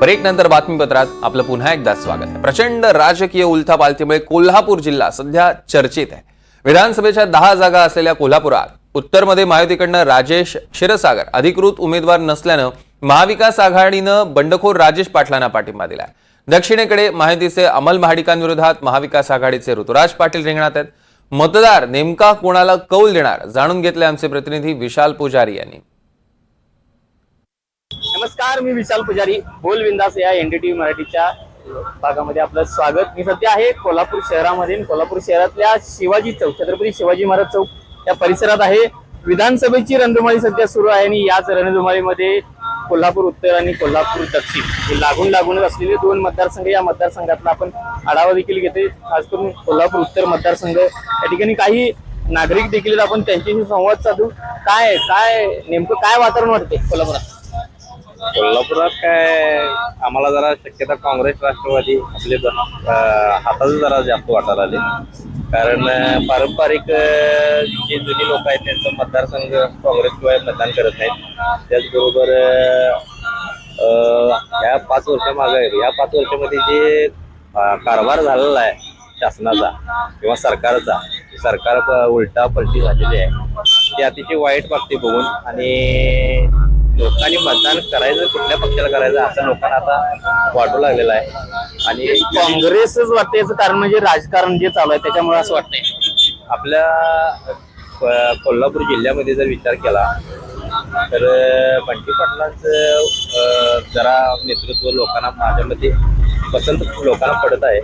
Break नंतर बातमीपत्रात आपलं पुन्हा एकदा स्वागत आहे. प्रचंड राजकीय उलथापालथीमुळे कोल्हापूर जिल्हा सध्या चर्चेत आहे. विधानसभेच्या दहा जागा असलेल्या कोल्हापुरात उत्तरमध्ये महायुतीकडनं राजेश क्षीरसागर अधिकृत उमेदवार नसल्यानं महाविकास आघाडीनं बंडखोर राजेश पाटलांना पाठिंबा दिलाय. दक्षिणेकडे महायुतीचे अमल महाडिकांविरोधात महाविकास आघाडीचे ऋतुराज पाटील रिंगणात आहेत. मतदार नेमका कोणाला कौल देणार जाणून घेतले आमचे प्रतिनिधी विशाल पुजारी यांनी. नमस्कार मी विशाल पुजारी बोल विंदास या एनडीटीव्ही मराठीच्या भागामध्ये आपलं स्वागत. मी सध्या आहे कोल्हापूर शहरामध्ये. कोल्हापूर शहरातल्या शिवाजी चौक छत्रपती शिवाजी महाराज चौक या परिसरात आहे. विधानसभेची रणधुमाळी सध्या सुरू आहे आणि याच रणधुमाळीमध्ये कोल्हापूर उत्तर आणि कोल्हापूर दक्षिण हे लागून लागूनच असलेले दोन मतदारसंघ या मतदारसंघातला आपण आढावा देखील घेतोय. खास करून कोल्हापूर उत्तर मतदारसंघ. या ठिकाणी काही नागरिक देखील आपण त्यांच्याशी संवाद साधू. काय काय नेमकं काय वातावरण वाटते कोल्हापुरात? कोल्हापुरात काय आम्हाला जरा शक्यता काँग्रेस राष्ट्रवादी आपले हातात जरा जास्त वाटायला आले कारण पारंपरिक जे जुनी लोक आहेत त्यांचं मतदारसंघ काँग्रेसशिवाय मतदान करत नाहीत. त्याचबरोबर ह्या पाच वर्षामागे या पाच वर्षामध्ये जे कारभार झालेला आहे शासनाचा किंवा सरकारचा सरकार उलटा पलटी झालेली आहे ते अतिशय वाईट वाटते बघून आणि लोकांनी मतदान करायचं कुठल्या पक्षाला करायचं असं लोकांना आता वाटू लागलेलं आहे. आणि काँग्रेसच वाटतं याचं कारण म्हणजे राजकारण जे चालू आहे त्याच्यामुळे असं वाटतंय. आपल्या कोल्हापूर जिल्ह्यामध्ये जर विचार केला तर बंटी पाटलांचं जरा नेतृत्व लोकांना माझ्या मते पसंत लोकांना पडत आहे.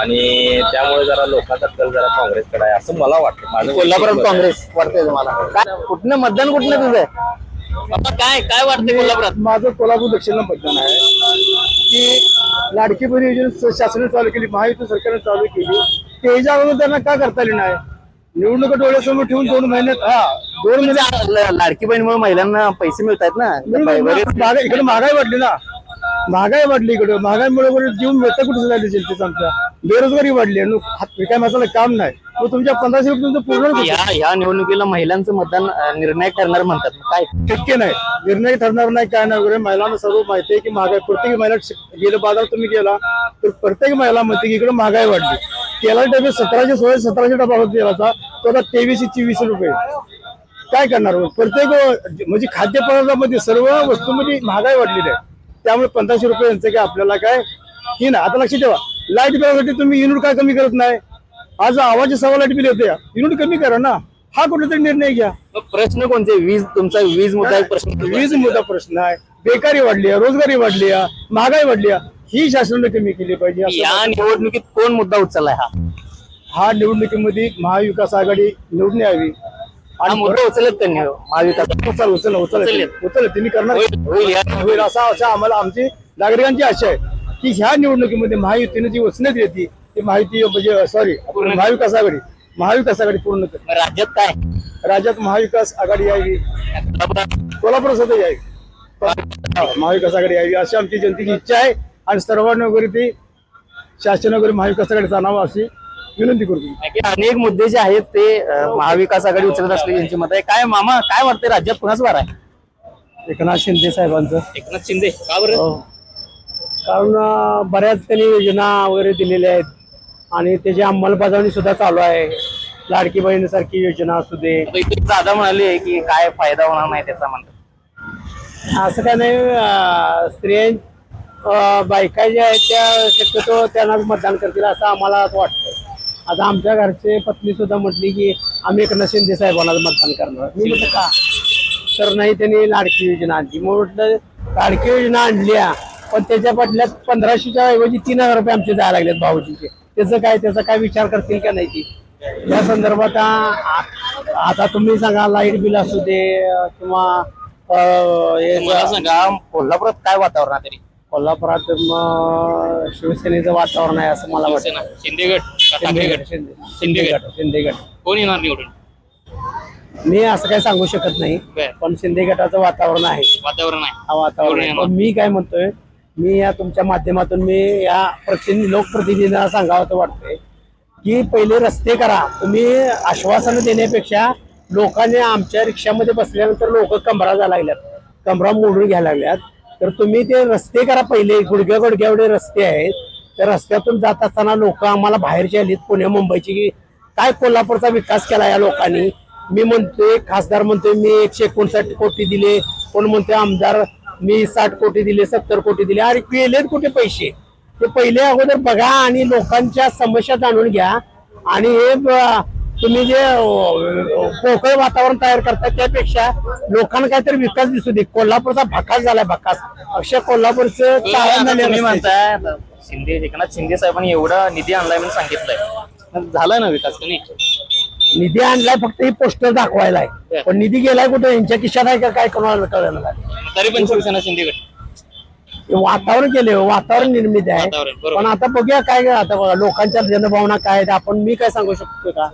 आणि त्यामुळे जरा लोकांचा कल जरा काँग्रेसकडे आहे असं मला वाटतं. माझं कोल्हापुरात. काँग्रेस वाटतंय तुम्हाला. कुठनं मतदान कुठनं तुझं? बाबा काय काय वाटतंय कोल्हापुरात? माझं कोल्हापूर दक्षिणला मतदान आहे. की लाडकी बहीण योजना शासनाने चालू केली महायुती सरकारने चालू केली. त्याच्या अगोदर त्यांना का करता आली नाही? निवडणूक डोळ्यासमोर ठेवून दोन महिन्यात हा दोन महिन्यात लाडकी बहिणीमुळे महिलांना पैसे मिळत आहेत ना इकडे महागाई वाढली ना. महागाई वाढली इकडे. महागाईमुळे कुठे जीव मिळतं कुठे झाली जनतेचं आमच्या. बेरोजगारी वाढली विकाय माणसाला काम नाही. मग तुमच्या पंधराशे रुपये तुमचं पूर्ण. या या निवडणुकीला महिलांचं मतदान अं, निर्णायक ठरणार म्हणतात. काय? शक्य नाही. निर्णय ठरणार नाही काय नाही वगैरे. महिलांना सर्व माहिती आहे की महागाई प्रत्येक महिला शिक- गेलं बाजारात तुम्ही गेला तर प्रत्येक महिला म्हणते की इकडे महागाई वाढली. तेला डबे सतराशे सोळा सतराशे डबा होता तेलाचा तो आता तेवीसशे चोवीस रुपये. काय करणार मग? प्रत्येक अं, म्हणजे खाद्यपदार्थामध्ये सर्व वस्तूमध्ये महागाई वाढलेली आहे. त्यामुळे पंधराशे रुपये यांचं काय आपल्याला काय? ही ना आता लक्षात ठेवा. लाइट बिलासाठी तुम्ही युनिट काय कमी करत नाही? आज आवाज सव्वा लाइट बिल येते. युनिट कमी करा ना. हा कुठला तरी निर्णय घ्या. प्रश्न कोणते? वीज तुमचा वीज मुद्दा एक प्रश्न वीज मुद्दा प्रश्न आहे. बेकारी वाढली आहे रोजगारी वाढली आहे महागाई वाढली आहे. ही शासनाने कमी केली पाहिजे. असं या निवडणुकीत कोण मुद्दा उचललाय हा? हा निवडणुकीमध्ये महाविकास आघाडी निवडून यावी. हा मुद्दा उचलत त्यांनी महाविकास उचल उचल उचल उचलले. उचल त्यांनी करणार. होईल- होईल या- होईल असा असा आम्हाला आमची नागरिकांची आशा आहे की ह्या निवडणुकीमध्ये महायुतीने जी वचनं येते ती माहिती म्हणजे सॉरी महाविकास आघाडी महाविकास आघाडी पूर्ण कर. राज्यात काय? राज्यात महाविकास आघाडी यावी. कोल्हापूर सुद्धा यावी. महाविकास आघाडी यावी अशी आमची जनतेची इच्छा आहे. आणि सर्वांना वगैरे ती शासन वगैरे महाविकास आघाडी आणावं अशी विनंती करतो. अनेक मुद्दे जे आहेत ते महाविकास आघाडी उचलत असलेली यांची मत आहे. काय मामा काय वाटतंय राज्यात कुणाच वार आहे? एकनाथ शिंदे साहेबांचं. एकनाथ शिंदे. का बरं? हो. कारण बऱ्याच त्यांनी योजना वगैरे दिलेल्या आहेत. आणि त्याची अंमलबजावणी सुद्धा चालू आहे लाडकी बहिणीसारखी योजना असू दे. दादा म्हणाले की काय फायदा होणार नाही त्याचा म्हणतात. असं काय नाही स्त्रिया बायका ज्या आहेत त्या शक्यतो त्यांनाच मतदान करतील असं आम्हाला वाटतं आता आमच्या घरचे पत्नी सुद्धा म्हटली की आम्ही एकनाथ शिंदे साहेबांना मतदान करणार. मी म्हटलं का? तर नाही त्यांनी लाडकी योजना आणली. मग म्हटलं लाडकी योजना आणल्या पण त्याच्या बदल्यात पंधराशेच्या ऐवजी तीन हजार रुपये आमचे जायला लागलेत भाऊजीचे. त्याचं काय त्याचा काय विचार करतील का नाही ती? या संदर्भात आता तुम्ही सांगा लाइट बिल असू दे किंवा मला सांगा कोल्हापुरात काय वातावरण आहे तरी? कोल्हापुरात मग शिवसेनेचं वातावरण आहे असं मला वाटतं. शिंदेगड का ठाकरे गट शिंदे शिंदेगड. शिंदेगड कोण येणार निवडून? मी असं काय सांगू शकत नाही. पण शिंदे गटाचं वातावरण आहे. वातावरण आहे. हा वातावरण आहे. पण मी काय म्हणतोय मी या तुमच्या माध्यमातून मी या प्रतिनिधी लोकप्रतिनिधींना सांगावं वाटतंय की पहिले रस्ते करा. तुम्ही आश्वासनं देण्यापेक्षा लोकांनी आमच्या रिक्षामध्ये बसल्यानंतर लोक कमरा जायला लागल्यात. कमरा मोडून घ्यायला लागल्यात. तर तुम्ही ते रस्ते करा पहिले. गुडघ्या गुडघ्या एवढे रस्ते आहेत. त्या रस्त्यातून जात असताना लोक आम्हाला बाहेरची आलीत. पुणे मुंबईची की काय कोल्हापूरचा विकास केला या लोकांनी? मी म्हणतोय खासदार म्हणतोय मी एकशे एकोणसाठ कोटी दिले. कोण म्हणतोय आमदार मी साठ कोटी दिले सत्तर कोटी दिले अरे केलेत कुठे पैसे? ते पहिले अगोदर बघा आणि लोकांच्या समस्या जाणून घ्या. आणि हे तुम्ही जे पोकळ वातावरण तयार करता त्यापेक्षा लोकांना काहीतरी विकास दिसू दे. कोल्हापूरचा भकास झालाय भकास. अक्षय कोल्हापूरचं तुम्ही रस्ते. म्हणताय शिंदे एकनाथ शिंदे साहेबांनी एवढा निधी आणलाय म्हणून सांगितलंय. मग झाला ना विकास नाही? निधी आणलाय फक्त हे पोस्टर दाखवायला आहे पण निधी गेलाय कुठे? यांच्या खिशात आहे का? काय कोणाला कळलं नाही. तरी पण शिवसेना शिंदेगड हे वातावरण केले वातावरण निर्मित आहे. वातावरण, बरोबर. पण आता बघूया काय काय आता बघा लोकांच्या जनभावना काय आहेत. आपण मी काय सांगू शकतो का?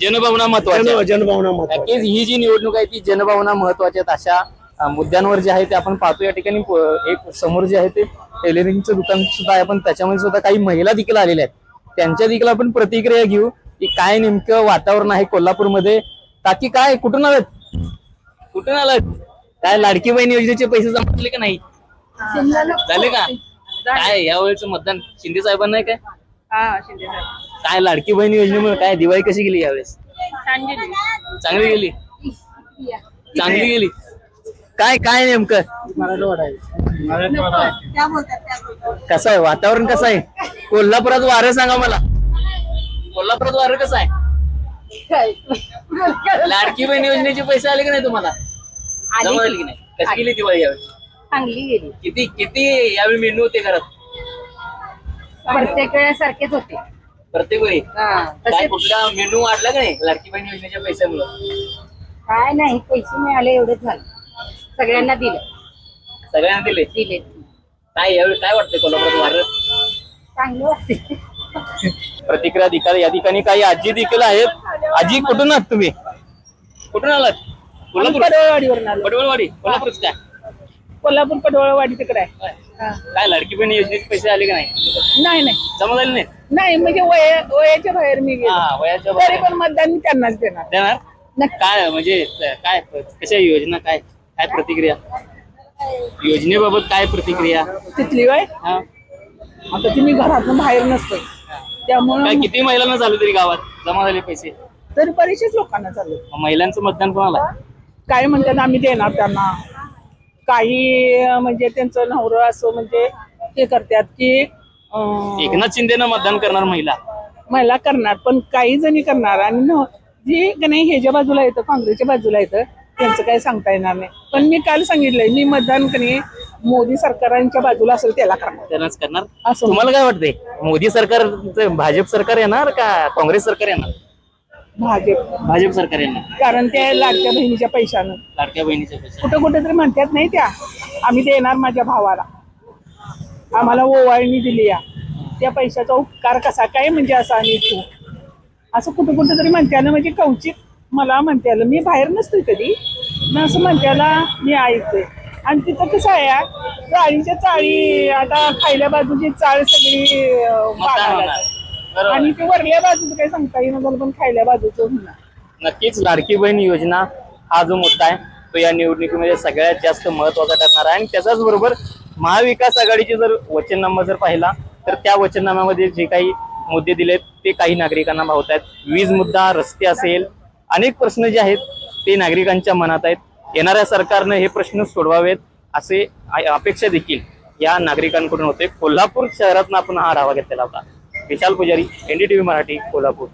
जनभावना महत्वाची जन- जनभावना महत्वाची नक्कीच ही जी निवडणूक आहे ती जनभावना महत्त्वाच्या आहेत. अशा अं, मुद्द्यांवर जे आहे ते आपण पाहतो. या ठिकाणी प- एक समोर जे आहे ते टेलरिंगचं दुकान सुद्धा आहे. पण त्याच्यामध्ये सुद्धा काही महिला देखील आलेल्या आहेत. त्यांच्या देखील आपण प्रतिक्रिया घेऊ. की काय नेमकं वातावरण आहे कोल्हापूरमध्ये? ताकी काय कुठून आलात? कुठून आलात? काय लाडकी बहीण योजनेचे पैसे जमा का नाही? झाले का? काय यावेळेचं मतदान शिंदे साहेबांना काय? काय लाडकी बहीण योजनेमुळे काय दिवाळी कशी गेली यावेळेस? चांगली गेली. चांगली गेली? काय काय नेमकं? कसं आहे? वातावरण कसं आहे? कोल्हापुरात वारं सांगा मला. कोल्हापुरात वारं कसं आहे? लाडकी बहीण योजनेचे पैसे आले की नाही तुम्हाला? जमा झाले की नाही? कशी गेली दिवाळी यावेळी? चांगली गेली. किती किती यावेळी मेनू होते घरात? प्रत्येक वेळेसारखेच होते. प्रत्येक वेळी? हा, काय तसे कुठला मेनू वाढला का नाही? लाडकी बहीण योजनेच्या पैशामुळे? काय नाही पैसे मिळाले एवढंच झालं. सगळ्यांना दिले. सगळ्यांना दिले? दिले. काय यावेळी काय वाटतंय कोल्हापुरात वारं? चांगलं वाटते प्रतिक्रिया दिकाल या ठिकाणी काही आजी देखील आहेत. आजी कुठून आहात तुम्ही? कुठून आलात? कोल्हापूर. पडवळवाडीवरून आलो. पडवळवाडी. कोल्हापूरच काय? कोल्हापूर पडवळवाडी तिकडे आहे. काय लाडकी बहीण योजनेचे पैसे आले का नाही? नाही नाही. जमा झाले नाही नाही म्हणजे वय वयाच्या बाहेर मी गेलो. हा वयाच्या तरी बाहेर. पण मतदान मी त्यांनाच देणार. देणार? नक्की. काय म्हणजे काय कशा योजना काय काय प्रतिक्रिया? योजनेबाबत काय प्रतिक्रिया? तिथली वय हा. आता ती मी घरातून बाहेर नसतोय. काय त्यामुळं किती महिलांना झालं तरी गावात? जमा झाले पैसे? तरी बरेचसेच लोकांना मग महिलांचं मतदान कोणाला काय म्हणतात आम्ही देणार त्यांना. काही अं, म्हणजे त्यांचं नवरं असं म्हणजे ते करतात की अं, एकनाथ शिंदेनं मतदान करणार महिला. महिला करणार पण काही जणी करणार. आणि न जी का नाही ह्याच्या बाजूला येतं काँग्रेसच्या बाजूला येतं त्यांचं काही सांगता येणार नाही. पण मी काल सांगितलंय मी मतदान का नाही मोदी सरकारांच्या बाजूला असेल त्याला करणार त्यांनाच करणार? असं. तुम्हाला काय वाटतंय? मोदी सरकार भाजप सरकार येणार का काँग्रेस सरकार येणार? भाजप. भाजप सरकार येणार. कारण त्या लाडक्या बहिणीच्या पैशानं. लाडक्या बहिणीचे पैसे कुठं कुठं तरी म्हणतात नाही त्या आम्ही देणार माझ्या भावाला. आम्हाला ओवाळणी दिली या. त्या पैशाचा उपकार कसा काय म्हणजे असा आणि तू? असं कुठं कुठं तरी म्हणत्याला म्हणजे कौचिक मला म्हणत्याला मी बाहेर नसते कधी. पण असं म्हणत्याला मी ऐकते आणि तिथं कसं आहे चाळीच्या चाळी आता खायल्या बाजूची चाळ सगळी बागाला. आणि ते वरल्या बाजूचं काही सांगता येईना झालं पण खायल्या बाजूचं होणार. नक्कीच लाडकी बहीण योजना हा जो मुद्दा आहे तो या निवडणुकीमध्ये सगळ्यात जास्त महत्त्वाचा ठरणार आहे. आणि त्याच्याच बरोबर महाविकास आघाडीचे जर वचननामा जर पाहिला तर त्या वचननाम्यामध्ये जे काही मुद्दे दिलेत ते काही नागरिकांना भावत आहेत वीज मुद्दा रस्ते असेल अनेक प्रश्न जे आहेत ते नागरिकांच्या मनात आहेत. येणाऱ्या सरकारनं हे प्रश्न सोडवावेत असे अपेक्षा देखील या नागरिकांकडून होते. कोल्हापूर शहरातून आपण हा आढावा घेतलेला होता. विशाल पुजारी एनडीटीव्ही मराठी कोल्हापूर.